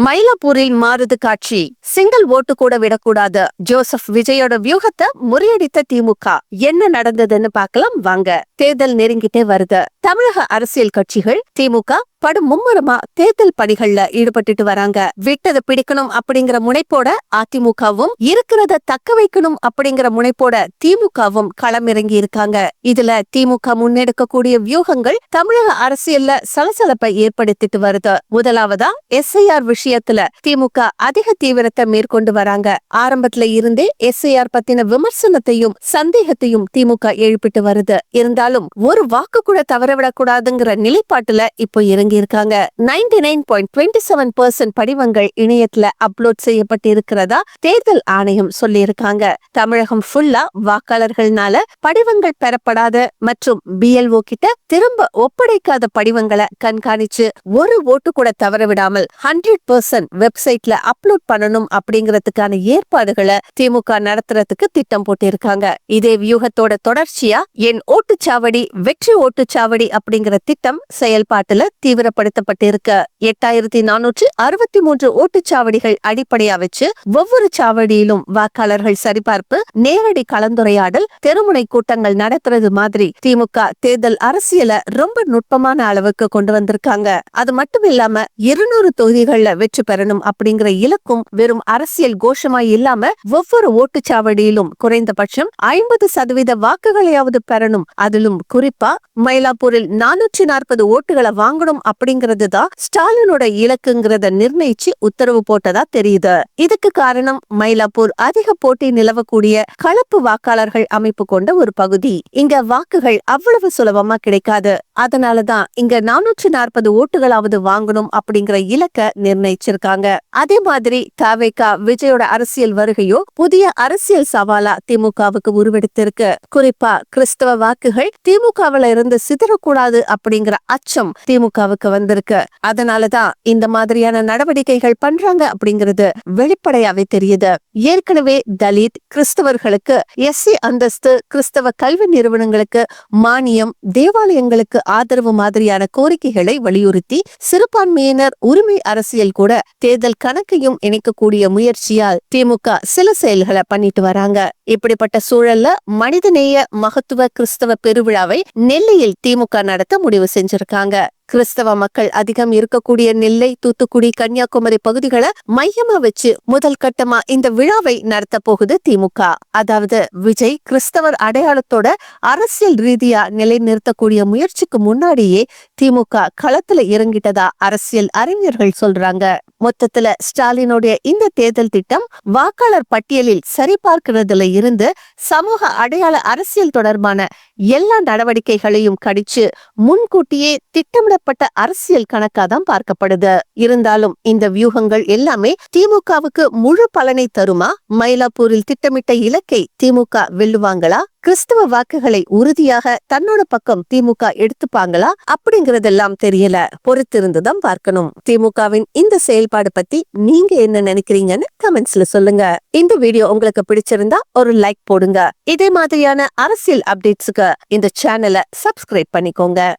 மயிலாப்பூரில் மாறுது காட்சி. சிங்கிள் ஓட்டு கூட விடக்கூடாது. ஜோசப் விஜயோட வியூகத்தை முறியடித்த திமுக. என்ன நடந்ததுன்னு பார்க்கலாம் வாங்க. தேர்தல் நெருங்கிட்டே வருது. தமிழக அரசியல் கட்சிகள் திமுக படும் மும்முரமா தேர்தல் பணிகள்ல ஈடுபட்டுட்டு வராங்க. விட்டதை பிடிக்கணும் அப்படிங்கிற முனைப்போட அதிமுகவும் இருக்கிறத தக்க வைக்கணும் அப்படிங்கிற முனைப்போட திமுகவும் களமிறங்கி இருக்காங்க. இதுல திமுக முன்னெடுக்கக்கூடிய வியூகங்கள் தமிழக அரசியல்ல சலசலப்பை ஏற்படுத்திட்டு வருது. முதலாவதா எஸ்ஐஆர் விஷயத்துல திமுக அதிக தீவிரத்தை மேற்கொண்டு வராங்க. ஆரம்பத்துல இருந்தே எஸ்ஐஆர் பத்தின விமர்சனத்தையும் சந்தேகத்தையும் திமுக எழுப்பிட்டு வருது. இருந்தாலும் ஒரு வாக்கு கூட தவறவிடக்கூடாதுங்கிற நிலைப்பாட்டுல இப்போ இறங்கி வாங்கியிருக்காங்க. Ninety nine point twenty seven percent படிவங்கள் இணையத்துல அப்லோட் செய்யப்பட்டு இருக்கிறதா தேர்தல் ஆணையம் சொல்லியிருக்காங்க. தமிழகம் ஃபுல்லா வாக்காளர்கள்னால படிவங்கள் பெறப்படாத மற்றும் பிஎல்ஓ கிட்ட திரும்ப ஒப்படைக்காத படிவங்களை கண்காணிச்சு ஒரு ஓட்டு கூட தவற விடாமல் ஹண்ட்ரட் பர்சன்ட் வெப்சைட்ல அப்லோட் பண்ணணும் அப்படிங்கறதுக்கான ஏற்பாடுகளை திமுக நடத்துறதுக்கு திட்டம் போட்டிருக்காங்க. இதே வியூகத்தோட தொடர்ச்சியா என் ஓட்டுச்சாவடி வெற்றி ஓட்டுச்சாவடி அப்படிங்கிற திட்டம் செயல்பாட்டுல தீவிர தீவிரப்படுத்தப்பட்டிருக்க எட்டாயிரத்தி நானூற்று அறுபத்தி மூன்று ஓட்டுச்சாவடிகள் அடிப்படையா வச்சு ஒவ்வொரு சாவடியிலும் வாக்காளர்கள் சரிபார்ப்பு நேரடி கலந்துரையாடல் தெருமுனை கூட்டங்கள் நடத்துறது மாதிரி திமுக தேர்தல் அரசியல ரொம்ப நுட்பமான அளவுக்கு கொண்டு வந்திருக்காங்க. அது மட்டும் இல்லாம இருநூறு தொகுதிகள்ல வெற்றி பெறணும் அப்படிங்கிற இலக்கும் வெறும் அரசியல் கோஷமாய் இல்லாம ஒவ்வொரு ஓட்டுச்சாவடியிலும் குறைந்தபட்சம் ஐம்பது சதவீத வாக்குகளையாவது பெறணும். அதிலும் குறிப்பா மயிலாப்பூரில் நானூற்றி நாற்பது ஓட்டுகளை வாங்கணும் அப்படிங்கிறது தான் ஸ்டாலினோட இலக்குங்கிறத நிர்ணயிச்சு உத்தரவு போட்டதா தெரியுது. இதுக்கு காரணம் மயிலாப்பூர் அதிக போட்டி நிலவக்கூடிய கலப்பு வாக்காளர்கள் அமைப்பு கொண்ட ஒரு பகுதி. இங்க வாக்குகள் அவ்வளவு சுலபமா கிடைக்காது. அதனாலதான் இங்க நானூற்றி நாற்பது ஓட்டுகளாவது வாங்கணும் அப்படிங்கிற இலக்க நிர்ணயிச்சிருக்காங்க. அதே மாதிரி தாவேகா விஜயோட அரசியல் வருகையோ புதிய அரசியல் சவாலா திமுகவுக்கு உருவெடுத்திருக்கு. குறிப்பா கிறிஸ்தவ வாக்குகள் திமுகவுல இருந்து சிதறக்கூடாது அப்படிங்கிற அச்சம் திமுகவுக்கு வந்திருக்கு. அதனாலதான் இந்த மாதிரியான நடவடிக்கைகள் பண்றாங்க அப்படிங்கிறது வெளிப்படையாவே தெரியுது. ஏற்கனவே தலித் கிறிஸ்தவர்களுக்கு எஸ்சி அந்தஸ்து கிறிஸ்தவ கல்வி நிறுவனங்களுக்கு மானியம் தேவாலயங்களுக்கு ஆதரவு மாதிரியான கோரிக்கைகளை வலியுறுத்தி சிறுபான்மையினர் உரிமை அரசியல் கூட தேர்தல் கணக்கையும் இணைக்கக்கூடிய முயற்சியால் திமுக சில செயல்களை பண்ணிட்டு வராங்க. இப்படிப்பட்ட சூழல்ல மனிதநேய மகத்துவ கிறிஸ்தவ பெருவிழாவை நெல்லையில் திமுக நடத்த முடிவு செஞ்சிருக்காங்க. கிறிஸ்தவ மக்கள் அதிகம் இருக்கக்கூடிய நெல்லை தூத்துக்குடி கன்னியாகுமரி பகுதிகளை மையமா வச்சு முதல் கட்டமா இந்த விழாவை நடத்த போகுது திமுக. அதாவது விஜய் கிறிஸ்தவர் அடையாளத்தோட அரசியல் ரீதியா நிலைநிறுத்தக்கூடிய முயற்சிக்கு முன்னாடியே திமுக களத்துல இறங்கிட்டதா அரசியல் அறிஞர்கள் சொல்றாங்க. மொத்தத்துல ஸ்டாலினுடைய இந்த தேர்தல் திட்டம் வாக்காளர் பட்டியலில் சரிபார்க்கிறதுல இருந்து சமூக அடையாள அரசியல் தொடர்பான எல்லா நடவடிக்கைகளையும் கடிச்சு முன்கூட்டியே திட்டமிடப்பட்ட அரசியல் கணக்கா தான் பார்க்கப்படுது. இருந்தாலும் இந்த வியூகங்கள் எல்லாமே திமுகவுக்கு முழு பலனை தருமா? மயிலாப்பூரில் திட்டமிட்ட இலக்கை திமுக வெல்லுவாங்களா? கிறிஸ்தவ வாக்குகளை உறுதியாக தன்னோட பக்கம் திமுக எடுத்துப்பாங்களா அப்படிங்கறதெல்லாம் தெரியல. பொறுத்திருந்துதான் பார்க்கணும். திமுகவின் இந்த செயல்பாடு பத்தி நீங்க என்ன நினைக்கிறீங்கன்னு கமெண்ட்ஸ்ல சொல்லுங்க. இந்த வீடியோ உங்களுக்கு பிடிச்சிருந்தா ஒரு லைக் போடுங்க. இதே மாதிரியான அரசியல் அப்டேட்ஸுக்கு இந்த சேனலை சப்ஸ்கிரைப் பண்ணிக்கோங்க.